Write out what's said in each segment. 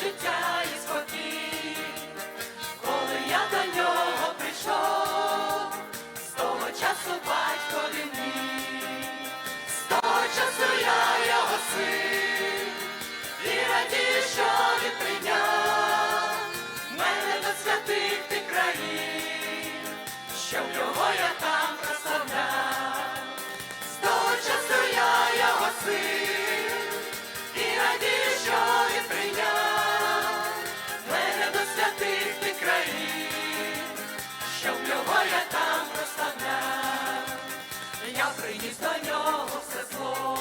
життя і спокій, коли я до нього прийшов, з того часу батько він мій, з того часу я його син, і радію, що він прийняв. Мене до святих ти країн, щоб його я там Приніс до нього все зло,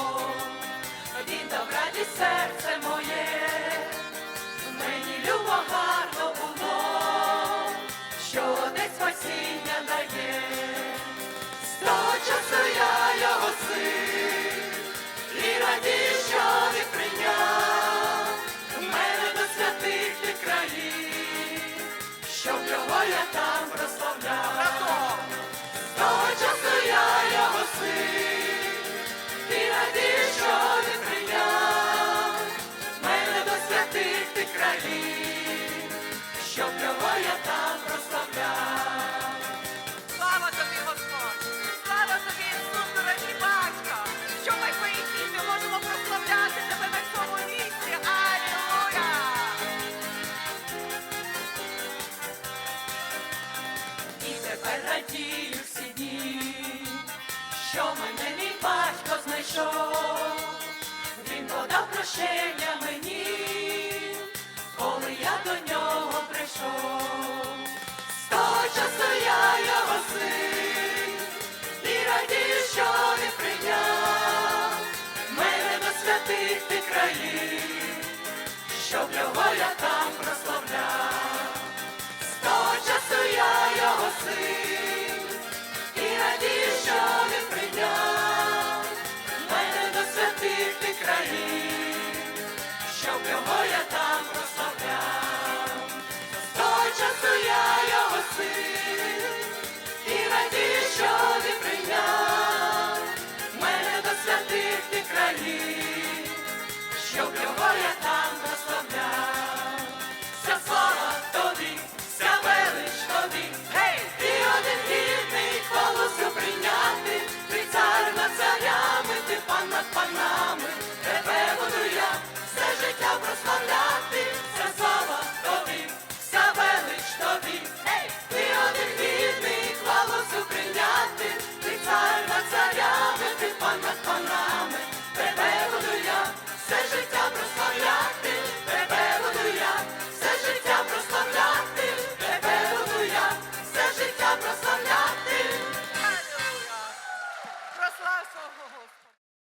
він дав радість серце моє, мені любо гарно було, що десь спасіння радію всі дні, що мене мій батько знайшов, він подав прощення мені, коли я до нього прийшов. Щоб його я там прославляв. З часу я його син, і радію, що він прийняв мене до святих ти країн, я там прославляв.